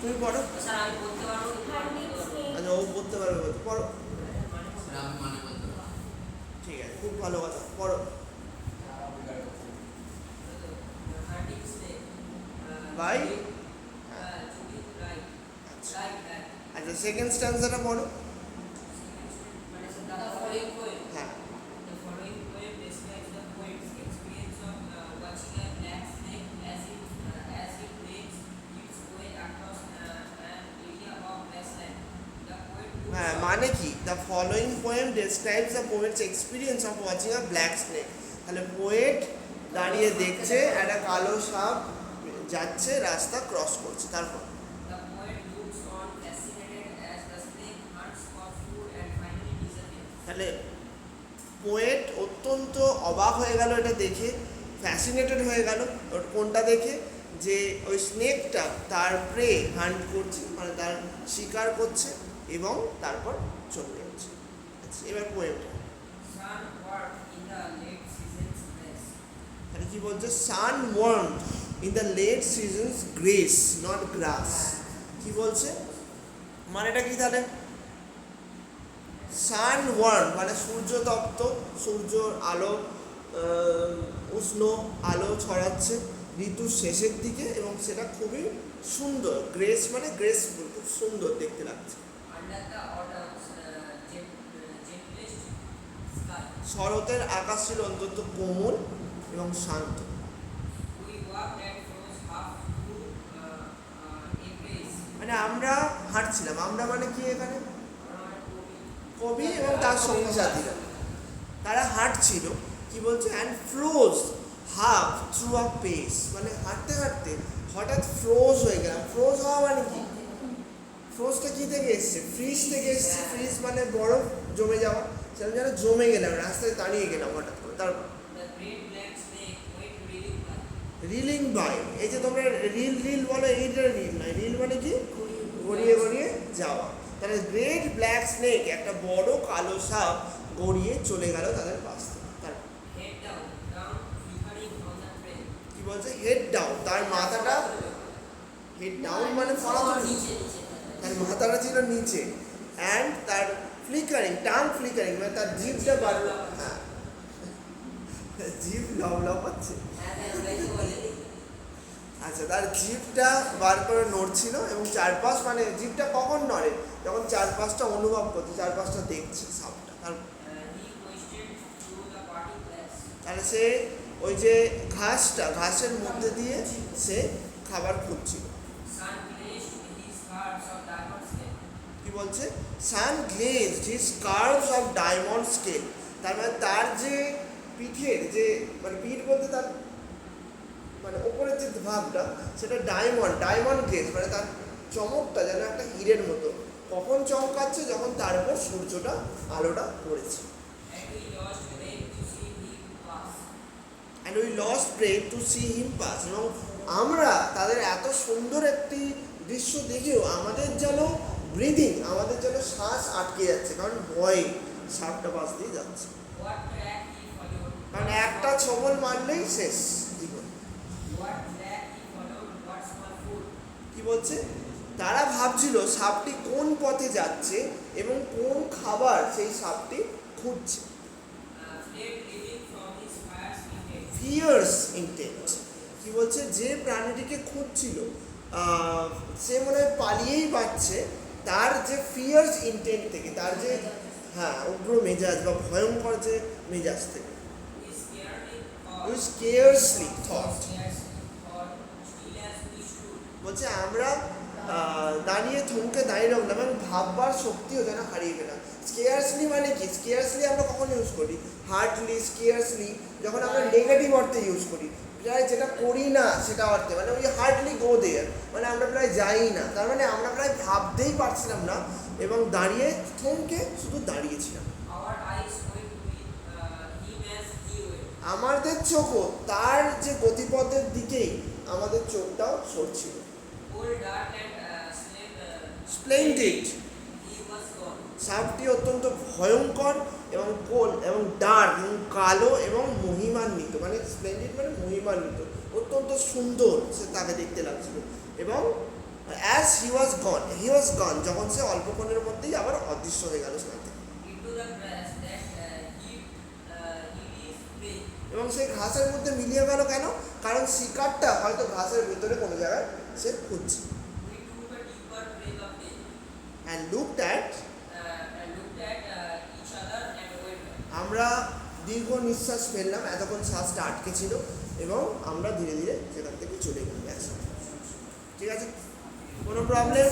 তুমি পড়ো। আচ্ছা ও পড়তে পারবে পড়ো। ঠিক আছে খুব ভালো কথা পড়ো Wright. আচ্ছা. আচ্ছা সেকেন্ড স্ট্যান্সারটা পড়ো হ্যাঁ মানে কি? The following poem describes the poet's experience of watching a black snake তাহলে পোয়েট দাঁড়িয়ে দেখছে একটা কালো সাপ যাচ্ছে রাস্তা ক্রস করছে তারপর. তাহলে পোয়েট অত্যন্ত অবাক হয়ে গেল এটা দেখে ফ্যাসিনেটেড হয়ে গেল ওর কোনটা দেখে? যে ওই স্নেকটা তার প্রে হান্ট করছে মানে তার শিকার করছে। এবং তারপর চলে যাচ্ছে আচ্ছা এবার পোয়েমটা. তাহলে কি বলছে? Sun warm in the late seasons grace not grass কি বলছে? মানেটা কি তাহলে? সান ওয়ার্ম মানে সূর্য তপ্ত সূর্য আলো উষ্ণ আলো ছড়াচ্ছে ঋতুর শেষের দিকে এবং সেটা খুবই সুন্দর। গ্রেস মানে গ্রেসফুল খুব সুন্দর দেখতে লাগছে। শরতের আকাশ ছিল অন্তত কোমল এবং শান্ত. মানে আমরা হাঁটছিলাম। আমরা মানে কি এখানে? কবি এবং তার সঙ্গী সাথীরা তারা হাঁটছিল, কি বলছে? And froze half through a pace মানে হাঁটতে হাঁটতে হঠাৎ ফ্রোজ হয়ে গেলাম। ফ্রোজ হওয়া মানে কি? ফ্রোজটা কি থেকে এসছে? ফ্রিজ থেকে এসছে। ফ্রিজ মানে বরফ জমে যাওয়া। সেরকম যেন জমে গেলাম রাস্তায় দাঁড়িয়ে গেলাম হঠাৎ করে। তারপর. রিলিং বাই এই যে তোমরা রিল রিল বলো এইটা রিল নয়। রিল মানে কি? গড়িয়ে গড়িয়ে যাওয়া। তাহলে গ্রেট ব্ল্যাক স্নেক একটা বড় কালো সাপ গড়িয়ে চলে গেল তাদের পাশ. কি বলছে? হেড ডাউন তার মাথাটা হেড ডাউন মানে তো নিচে। তার মাথাটা ছিল নিচে। অ্যান্ড তার ফ্লিকারিং টাং ফ্লিকারিং মানে তার জিভটা বার হ্যাঁ। জিভ লাউ লাউ হচ্ছে। আচ্ছা তার জিভটা বার করে নড়ছিল এবং চারপাশ মানে জিভটা কখন নড়ে? যখন চারপাশটা অনুভব করছে, চারপাশটা দেখছে সাপটা। তার. তাহলে সে ওই যে ঘাসটা, ঘাসের মধ্যে দিয়ে সে খাবার খুঁজছিল। কি বলছে? Sun glaze his curves of diamond scale তার মানে তার যে পিঠের যে মানে পিঠ বলতে তার মানে ওপরের যে ভাবটা সেটা ডায়মন্ড ডায়মন্ড গ্লেজ মানে তার চমকটা যেন একটা হীরের মতো। কখন চমকাচ্ছে? যখন তার উপর সূর্যটা আলোটা পড়েছে. And we lost breath to see him pass এবং আমরা তাদের এত সুন্দর একটি দৃশ্য দেখেও আমাদের যেন ব্রিদিং আমাদের যেন শ্বাস আটকে যাচ্ছে, কারণ ভয়ে সাপটা পাশ দিয়ে যাচ্ছে? কারণ একটা ছবল মারলেই শেষ জীবন? কি বলছে তারা ভাবছিল সাপটি কোন পথে যাচ্ছে এবং কোন খাবার সেই সাপটি খুঁজছে. ফিয়ার্স কি বলছে যে প্রাণীটিকে খুঁজছিল সে মনে হয় পালিয়েই পাচ্ছে তার যে ফিয়ার্স ইন্টেন্ট থেকে, তার যে হ্যাঁ উগ্র মেজাজ বা ভয়ঙ্কর যে মেজাজ থেকে থট. বলছে, আমরা দাঁড়িয়ে থমকে দাঁড়িয়ে রাখলাম এবং ভাববার শক্তিও যেন হারিয়ে গেলাম স্কেয়ার্সলি মানে কি? স্কেয়ার্সলি আমরা কখন ইউজ করি? হার্ডলি স্কেয়ার্সলি যখন আমরা নেগেটিভ অর্থে ইউজ করি। প্রায় যেটা করি না সেটা অর্থে। মানে ওই হার্ডলি গো দেয়ার মানে আমরা প্রায় যাই না। তার মানে আমরা প্রায় ভাবতেই পারছিলাম না এবং দাঁড়িয়ে থমকে শুধু দাঁড়িয়েছিলাম। Uh. আমাদের চোখও তার যে গতিপথের দিকেই আমাদের চোখটাও সরছিল। Old, সাপটি অত্যন্ত ভয়ঙ্কর এবং কোল এবং ডার্ক এবং কালো এবং মহিমান্বিত মানে স্প্লেন্ডিড মানে মহিমান্বিত অত্যন্ত সুন্দর সে তাকে দেখতে লাগছিল। এবং as he was gone he was gone যখন সে অল্পক্ষণের মধ্যেই আবার অদৃশ্য হয়ে গেল সেখান থেকে। Uh, he uh. এবং সেই ঘাসের মধ্যে মিলিয়ে গেল কেন? কারণ শিকারটা হয়তো ঘাসের ভিতরে কোনো জায়গায় সে খুঁজছে। অ্যান্ড লুক দ্যাট দীর্ঘ নিঃশ্বাস ফেললাম, এতক্ষণ শ্বাসটা আটকে ছিল এবং আমরা ধীরে ধীরে সেখান থেকে চলে গেলাম। ঠিক আছে? কোনো প্রবলেম